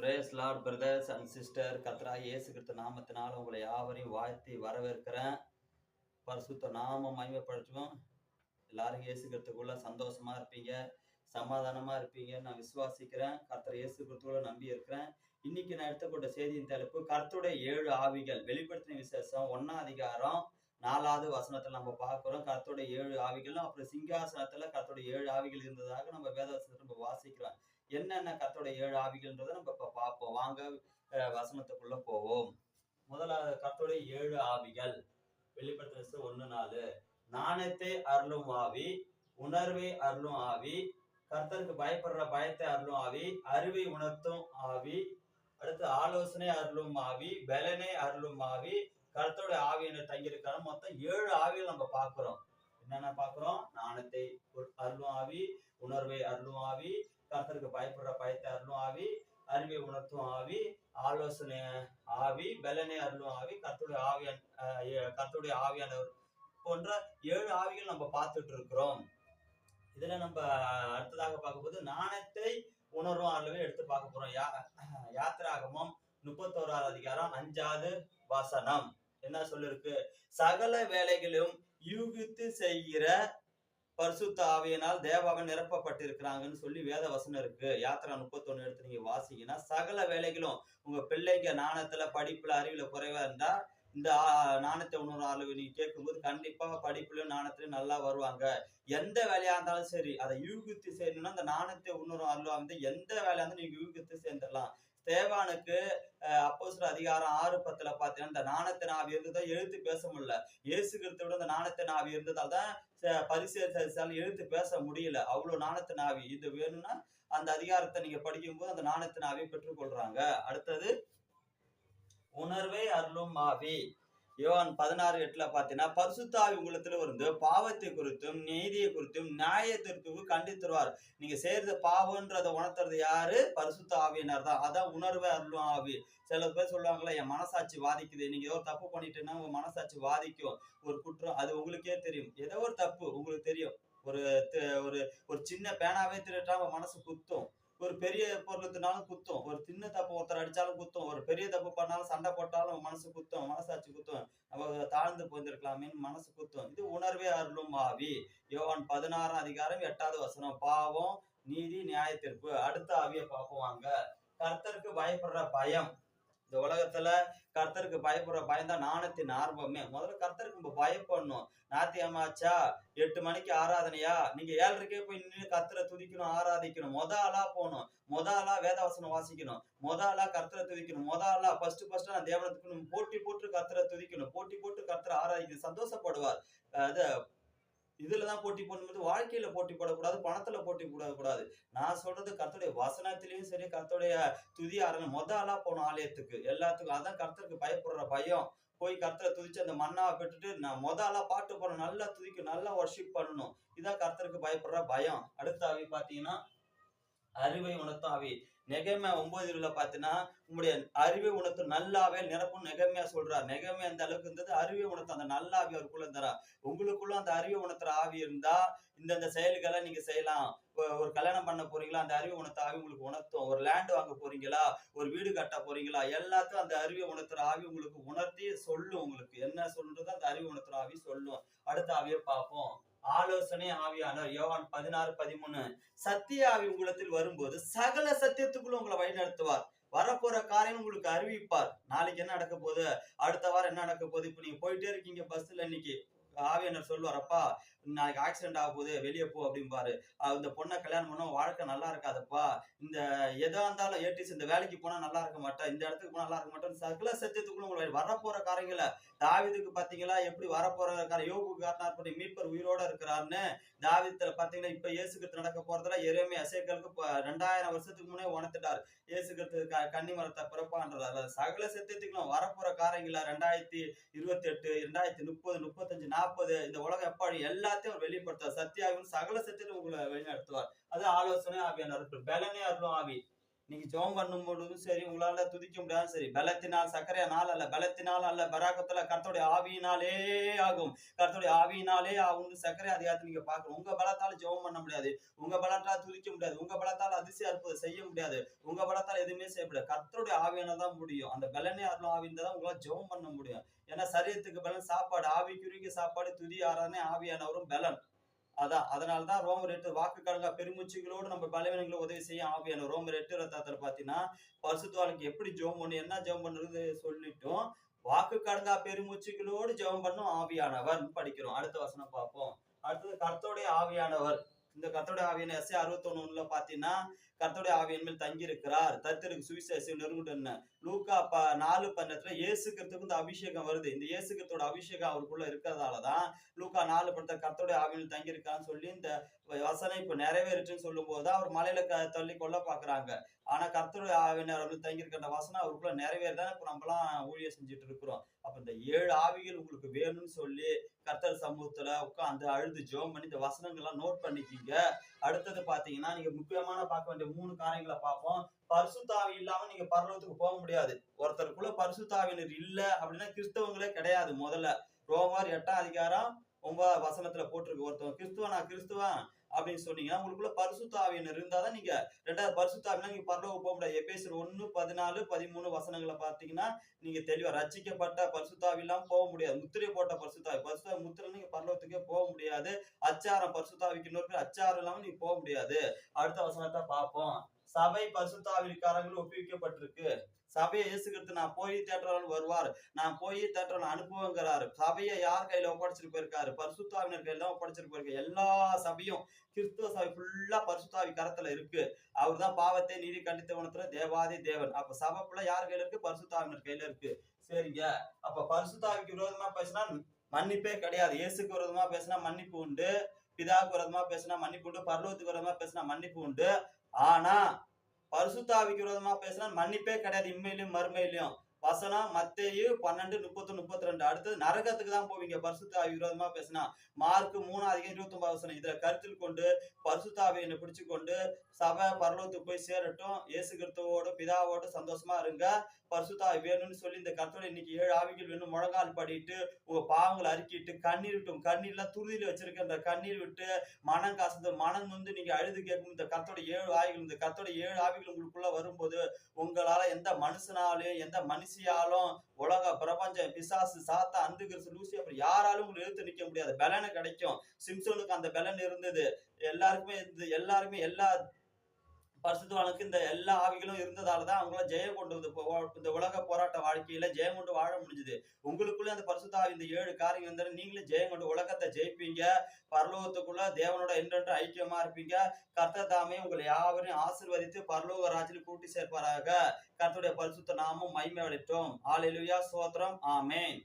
Praise lord brothers and sister கத்ரா இயேசு நாமத்தினால் நாமத்தினால உங்களை யாவரையும் வாழ்த்தி வரவேற்கிறேன். பரிசுத்த நாமம் மகிமைப்படுத்துவோம். எல்லாரும் இயேசு சந்தோஷமாக சந்தோஷமா இருப்பீங்க. சமாதானமா இருப்பீங்க நான் விசுவாசிக்கிறேன். கர்த்தர் இயேசு நம்பி இருக்கிறேன். இன்னைக்கு நான் எடுத்துக்கொண்ட செய்தியின் தலைப்பு கர்த்தருடைய ஏழு ஆவிகள். வெளிப்படுத்தின விசேஷம் ஒன்னாம் அதிகாரம் நாலாவது வசனத்துல நம்ம பார்க்கிறோம். கர்த்தருடைய ஏழு ஆவிகளும் அப்புறம் சிங்காசனத்துல கர்த்தருடைய ஏழு ஆவிகள் இருந்ததாக நம்ம வேதவசனத்தை நம்ம வாசிக்கிறோம். என்னென்ன கர்த்தருடைய ஏழு ஆவிகள்ன்றதை நம்ம இப்ப பார்ப்போம். வாங்க வசனத்துக்குள்ள போவோம். முதலாவது கர்த்தருடைய ஏழு ஆவிகள். வெளிப்படுத்த ஒண்ணு நாலு. நாணயத்தை அருளும் ஆவி உணர்வை அருளும் ஆவி கர்த்தருக்கு பயப்படுற பயத்தை அருளும் ஆவி அறிவை உணர்த்தும் ஆவி அடுத்து ஆலோசனை அருளும் ஆவி பலனை அருளும் ஆவி கருத்தோட ஆவியினர் தங்கியிருக்காரு மொத்தம் ஏழு ஆவிகள் நம்ம பார்க்கிறோம். என்னென்ன பார்க்கிறோம்? நாணத்தை அருளும் ஆவி உணர்வை அருளும் ஆவி கர்த்தருக்கு பயப்படுற பயத்தை அருளும் ஆவி அறிவை உணர்த்தும் ஆவி ஆலோசனை ஆவி பலனை அருளும் ஆவி கர்த்தருடைய ஆவியான் கர்த்தருடைய ஆவியானவர் போன்ற ஏழு ஆவிகள் நம்ம பார்த்துட்டு இருக்கிறோம். இதுல நம்ம அடுத்ததாக பார்க்கும்போது நாணயத்தை உணர்வும் அளவே எடுத்து பார்க்க போறோம். யா யாத்திராகமம் முப்பத்தோராறு அதிகாரம் அஞ்சாவது வசனம். என்ன சொல்லிருக்கு? சகல வேலைகளும் யூகித்து செய்கிற பரிசுத்த ஆவியனால் தேவாவை நிரப்பப்பட்டிருக்கிறாங்கன்னு சொல்லி வேத வசனம் இருக்கு. யாத்திரா முப்பத்தொன்னு எடுத்து நீங்க வாசிங்கன்னா சகல வேலைகளும் உங்க பிள்ளைங்க நாணத்துல படிப்புல அறிவுல குறைவா இருந்தா இந்த நாணத்தை இன்னொரு உணர்வு நீங்க கேட்கும்போது கண்டிப்பா படிப்புலயும் நாணயத்திலயும் நல்லா வருவாங்க. எந்த வேலையா இருந்தாலும் சரி அதை யூகித்து செய்யணும்னா அந்த நாணத்தை இன்னொரு அளவு வந்து எந்த வேலையா இருந்தாலும் நீங்க யூகித்து சேர்ந்துடலாம். தேவானுக்கு அப்போ அதிகாரம் ஆறு பத்துல பாத்தீங்கன்னா இந்த நாணத்தின் ஆவி இருந்ததா எழுத்து பேச முடியல. இயேசு கிறிஸ்துவோட இந்த நாணத்தின் ஆவி இருந்ததால் தான் பரிசேசால் எழுத்து பேச முடியல. அவ்வளவு நாணத்தின் ஆவி இது வேணும்னா அந்த அதிகாரத்தை நீங்க படிக்கும்போது அந்த நாணத்தின் ஆவியை பெற்றுக்கொள்றாங்க. அடுத்தது உணர்வை அருளும் ஆவி. யோவான் பதினாறு எட்டுல பாத்தீங்கன்னா பரிசுத்த ஆவி உங்களத்துல இருந்து பாவத்தை குறித்தும் நீதியை குறித்தும் நியாயத்திற்கு கண்டு தருவார் நீங்க செய்யறது பாவம்ன்றத உணர்த்துறது யாரு? பரிசுத்த ஆவியினர் தான். அதான் உணர்வு அருளும் ஆவி. சில பேர் சொல்லுவாங்களே என் மனசாட்சி வாதிக்குது. நீங்க ஏதோ ஒரு தப்பு பண்ணிட்டேன்னா உங்க மனசாட்சி வாதிக்கும். ஒரு குற்றம் அது உங்களுக்கே தெரியும். ஏதோ ஒரு தப்பு உங்களுக்கு தெரியும். ஒரு ஒரு ஒரு சின்ன பேனாவே திருட்டா உங்க மனசு குத்தும். ஒரு பெரிய பொருளுக்குனாலும் குத்தும். ஒரு சின்ன தப்பு ஒருத்தர் அடிச்சாலும் குத்தும். ஒரு பெரிய தப்பு பண்ணாலும் சண்டை போட்டாலும் மனசு குத்தும் மனசாட்சி குத்தும். நம்ம தாழ்ந்து போயிருந்திருக்கலாமேன்னு மனசு குத்தும். இது உணர்வே அருளும் ஆவி. யோவான் பதினாறாம் அதிகாரம் எட்டாவது வசனம். பாவம் நீதி நியாயத்திற்பு அடுத்த ஆவியை பார்ப்போம் வாங்க. கர்த்தருக்கு பயப்படுற பயம். இந்த உலகத்துல கர்த்தருக்கு பயப்படுற பயம் தான் நாணத்தின் ஆர்வமே. முதல்ல கர்த்தருக்கு நம்ம பயப்படணும். நாத்தியமாச்சா எட்டு மணிக்கு ஆராதனையா? நீங்க ஏழரைக்கே போய் நின்று கர்த்தரை துதிக்கணும் ஆராதிக்கணும். மொத ஆளா போகணும். மொத ஆளா வேதவசனம் வாசிக்கணும். மொத ஆளா கர்த்தரை துதிக்கணும். மொத ஆளா ஃபர்ஸ்ட் ஃபர்ஸ்ட் நான் தேவனத்துக்கு போட்டி போட்டு கர்த்தரை துதிக்கணும். போட்டி போட்டு கர்த்தரை ஆராதிக்கணும். சந்தோஷப்படுவார். அது இதுலதான் போட்டி போடணும் வாழ்க்கையில போட்டி போடக்கூடாது பணத்துல போட்டி போடக்கூடாது. நான் சொல்றது கர்த்தருடைய வசனத்திலையும் சரி கர்த்தருடைய துதி ஆரம்பம் மொத ஆளா போகணும் ஆலயத்துக்கு எல்லாத்துக்கும் அதான் கர்த்தருக்கு பயப்படுற பயம். போய் கர்த்தரை துதிச்சு அந்த மண்ணாவை பெற்றுட்டு நான் மொத பாட்டு போடணும் நல்லா துதிக்கும் நல்லா ஒர்ஷிப் பண்ணணும். இதான் கர்த்தருக்கு பயப்படுற பயம். அடுத்த ஆவி பாத்தீங்கன்னா அறிவை உணர்த்தும் அவை நெகமே ஒன்பது இருல பாத்தீங்கன்னா உங்களுடைய அறிவை உணர்த்தும் நல்லாவே நிரப்பும் நெகமையா சொல்றார். நெகமே அந்த அளவுக்கு இருந்தது? அறிவை உணர்த்து அந்த நல்ல ஆவி அவருக்குள்ள தரா உங்களுக்குள்ள அந்த அறிவை உணர்த்துற ஆவி இருந்தா இந்தந்த செயல்களை நீங்க செய்யலாம். ஒரு கல்யாணம் பண்ண போறீங்களா? அந்த அறிவை உணர்த்த ஆவி உங்களுக்கு உணர்த்தும். ஒரு லேண்ட் வாங்க போறீங்களா? ஒரு வீடு கட்ட போறீங்களா? எல்லாத்தையும் அந்த அறிவை உணர்த்துற ஆவி உங்களுக்கு உணர்த்தி சொல்லும் உங்களுக்கு. என்ன சொல்றது அந்த அறிவை உணர்த்துற ஆவி சொல்லும். அடுத்த ஆவியை பார்ப்போம். ஆலோசனை ஆவியானவர். யோவான் பதினாறு பதிமூணு. சத்திய ஆவி உங்களத்தில் வரும்போது சகல சத்தியத்துக்குள்ள உங்களை வழிநடத்துவார். வரப்போற காரியம் உங்களுக்கு அறிவிப்பார். நாளைக்கு என்ன நடக்க போகுது? அடுத்த வாரம் என்ன நடக்க போகுது? இப்ப நீங்க போயிட்டே இருக்கீங்க பஸ்ல இன்னைக்கு. ஆவியானவர் சொல்லுவாரப்பா நாளைக்கு ஆக்சிடென்ட் ஆக போகுது வெளியே போ அப்படிம்பாரு. இந்த பொண்ணை கல்யாணம் பண்ண வாழ்க்கை நல்லா இருக்காதப்பா. இந்த எதா இருந்தாலும் ஏடிஸ் இந்த வேலைக்கு போனா நல்லா இருக்க மாட்டேன் இந்த இடத்துக்கு போனா நல்லா இருக்க மாட்டேன் சகல சத்தியத்துக்குள்ள உங்களை வரப்போற காரங்களை தாவிதுக்கு பாத்தீங்களா எப்படி வரப்போற கார யோகு காரணம் பண்ணி மீட்பர் உயிரோட இருக்கிறாருன்னு. தாவிதத்துல பாத்தீங்கன்னா இப்ப இயேசுக்கு நடக்க போறதுல எருமே அசைக்களுக்கு ரெண்டாயிரம் வருஷத்துக்கு முன்னே உணர்த்துட்டார். இயேசுக்கு கன்னி மரத்தை பிறப்பான்றார். சகல சத்தியத்துக்குள்ள வரப்போற காரியங்கள ரெண்டாயிரத்தி இருபத்தி எட்டு ரெண்டாயிரத்தி முப்பது முப்பத்தஞ்சு நாற்பது இந்த உலகம் எப்படி எல்லாத்தையும் அவர் வெளிப்படுத்துவார். சத்தியாவின் சகல சத்தியத்தை உங்களை வழிநடத்துவார். அது ஆலோசனை ஆவியானவர். பலனே அருளும் ஆவி. நீங்க ஜெபம் பண்ணும் பொழுதும் சரி உங்களால துதிக்க முடியாது. சரி பலத்தினால் சக்கரையினால் அல்ல பலத்தினால் அல்ல பராக்கத்துல கர்த்தருடைய ஆவியினாலே ஆகும். கர்த்தருடைய ஆவியினாலே ஆகும் சக்கரை அதிகாரத்தை நீங்க பாக்கணும் உங்க பலத்தால ஜெபம் பண்ண முடியாது. உங்க பலத்தால் துதிக்க முடியாது. உங்க பலத்தால் அதிசய அற்புதம் செய்ய முடியாது. உங்க பலத்தால் எதுவுமே செய்ய முடியாது. கர்த்தருடைய ஆவியான தான் முடியும். அந்த பலனே அருள் ஆவிಯಿಂದ தான் உங்களால ஜெபம் பண்ண முடியும். ஏன்னா சரீரத்துக்கு பலன் சாப்பாடு ஆவிக்குரிய சாப்பாடு துதி ஆராதனை ஆவியானவரும் பலன். அதான் அதனால தான் ரோமர் எட்டு வாக்கு கடங்கா பெருமூச்சுகளோடு நம்ம பலவீனங்களை உதவி செய்ய ஆவியான ரோமர் எட்டு ரத்தத்தில் பாத்தீங்கன்னா பரிசுத்தாளுக்கு எப்படி ஜெபம் பண்ணு என்ன ஜெபம் பண்ணுறது சொல்லிட்டோம் வாக்கு கடந்தா பெருமூச்சுகளோடு ஜெபம் பண்ணும் ஆவியானவர் படிக்கிறோம். அடுத்த வசனம் பார்ப்போம். அடுத்தது கர்த்தோடைய ஆவியானவர். இந்த கர்த்தருடைய ஆவியன் எஸ்ஏ அறுபத்தொன்னுல பாத்தீங்கன்னா கர்த்தருடைய ஆவியன் மேல் தங்கி இருக்கிறார் தத்திற்கு சுவிசேஷம் நெருங்குட்டு லூக்கா ப நாலு பன்னெண்டுல இயேசு கிறிஸ்துக்கு இந்த அபிஷேகம் வருது. இந்த இயேசு கிறிஸ்தோட அபிஷேகம் அவருக்குள்ள இருக்கிறதாலதான் லூக்கா நாலு படத்தை கர்த்தருடைய ஆவியன் தங்கி இருக்கான்னு சொல்லி இந்த வசனம் இப்ப நிறைவேறுச்சுன்னு சொல்லும் போது அவர் மலையில க தள்ளி கொள்ள பாக்குறாங்க. ஆனா கர்த்தர் ஆவியினர் அவர்கள் தங்கி வசனம் அவருக்குள்ள நிறைவேறதான் இப்ப நம்மலாம் ஊழியர் செஞ்சுட்டு இருக்கிறோம் அப்ப இந்த ஏழு ஆவிகள் உங்களுக்கு வேணும்னு சொல்லி கர்த்தர் சமூகத்துல உட்காந்து அழுது ஜோம் பண்ணி இந்த வசனங்கள்லாம் நோட் பண்ணிக்கிங்க. அடுத்தது பாத்தீங்கன்னா நீங்க முக்கியமான பார்க்க வேண்டிய மூணு காரியங்களை பார்ப்போம். பரிசுத்தாவி இல்லாம நீங்க பரலோகத்துக்கு போக முடியாது. ஒருத்தருக்குள்ள பரிசுத்தாவினர் இல்ல அப்படின்னா கிறிஸ்தவங்களே கிடையாது முதல்ல. ரோமர் எட்டாம் அதிகாரம் ஒன்பதாம் வசனத்துல போட்டிருக்கு ஒருத்தவன் கிறிஸ்துவனா நான் கிறிஸ்துவன் அப்படின்னு சொன்னீங்கன்னா உங்களுக்குள்ள பரிசுத்தாவினர் இருந்தாதான் நீங்க ரெண்டாவது பரிசுத்தாவினா நீங்க பரலோக போக முடியாது எபேசர் ஒன்னு பதினாலு பதிமூணு வசனங்களை பார்த்தீங்கன்னா நீங்க தெளிவா ரச்சிக்கப்பட்ட பரிசுத்தாவி இல்லாம போக முடியாது. முத்திரை போட்ட பரிசுத்தாவி. பரிசுத்தா முத்திரை நீங்க பரலோகத்துக்கே போக முடியாது. அச்சாரம் பரிசுத்தாவிக்கு இன்னொரு பேர் அச்சாரம் இல்லாம நீங்க போக முடியாது. அடுத்த வசனத்தை பார்ப்போம். சபை பரிசுத்தாவிற்காரங்களும் ஒப்புவிக்கப்பட்டிருக்கு. சபையை இயேசுகிறது நான் போய் தேற்றவன் வருவார். நான் போய் தேற்றவன் அனுப்புவங்கிறாரு. சபையை யார் கையில ஒப்படைச்சிட்டு போயிருக்காரு? பரிசுத்தாவினர் கையில தான் ஒப்படைச்சிட்டு போயிருக்காரு எல்லா சபையும் கிறிஸ்துவ சபை ஃபுல்லா பரிசுத்தாவி கரத்துல இருக்கு. அவர் தான் பாவத்தை நீதி கண்டித்த குணத்துல தேவாதி தேவன். அப்ப சபை ஃபுல்லா யார் கையில இருக்கு? பரிசுத்தாவினர் கையில இருக்கு. சரிங்க. அப்ப பரிசுத்தாவிக்கு விரோதமா பேசினா மன்னிப்பே கிடையாது. இயேசுக்கு விரோதமா பேசினா மன்னிப்பு உண்டு. பிதாவுக்கு விரோதமா பேசினா மன்னிப்பு உண்டு பரலோகத்துக்கு விரோதமா பேசினா மன்னிப்பு உண்டு. ஆனா பரிசுத்தாவிக்கு விரோதமா பேசினா மன்னிப்பே கிடையாது இம்மையிலும் மறுமையிலும் வசனம் மத்தேயு பன்னெண்டு முப்பத்தி முப்பத்தி ரெண்டு அடுத்தது நரகத்துக்கு தான் போவீங்க. பரிசுத்தா விரோதமா பேசினா. மார்க் மூணாவது அதிகம் இருபத்தி ஒன்பது வசனம். இதுல கருத்தில் கொண்டு பரிசுத்தாவியை பிடிச்சு கொண்டு சபை பரலோகத்துக்கு போய் சேரட்டும். இயேசு கிறிஸ்துவோட பிதாவோட சந்தோஷமா இருங்க. பரிசுத்தா வேணும்னு சொல்லி இந்த கர்த்தரோட இன்னைக்கு ஏழு ஆவிகள் வேணும். முழங்கால் படிட்டு உங்க பாவங்களை அறிக்கிட்டு கண்ணீர் விட்டும். கண்ணீர்லாம் துருதியில வச்சிருக்க இந்த கண்ணீர் விட்டு மனம் காசுது. மனம் வந்து நீங்க அழுது கேட்கும் இந்த கர்த்தோட ஏழு ஆவிகள். இந்த கர்த்தோட ஏழு ஆவிகள் உங்களுக்குள்ள வரும்போது உங்களால எந்த மனுஷனாலையும் எந்த மனுஷியாலும் உலக பிரபஞ்சம் பிசாசு சாத்தா அந்து கிறிஸ்து லூசி அப்புறம் யாராலும் உங்களுக்கு நிக்க முடியாது. பலனை கிடைக்கும். சிம்சோனுக்கு அந்த பலன் இருந்தது. எல்லாருக்குமே எல்லாருமே எல்லா பரிசுத்தவானுக்கு இந்த எல்லா ஆவிகளும் இருந்ததால தான் அவங்கள ஜெயம் கொண்டு வந்து இந்த உலக போராட்ட வாழ்க்கையில ஜெயம் கொண்டு வாழ முடிஞ்சது. உங்களுக்குள்ள அந்த பரிசுத்தாவி இந்த ஏழு காரியம் இருந்தாலும் நீங்களும் ஜெயம் கொண்டு உலகத்தை ஜெயிப்பீங்க. பரலோகத்துக்குள்ள தேவனோட என்றென்று ஐக்கியமா இருப்பீங்க. கர்த்த தாமே உங்களை யாவரையும் ஆசிர்வதித்து பரலோக ராஜில் கூட்டி சேர்ப்பாராக. கர்த்தருடைய பரிசுத்த நாமும் மகிமை அளித்தோம் ஆலையிலுயா சோத்திரம். ஆமேன்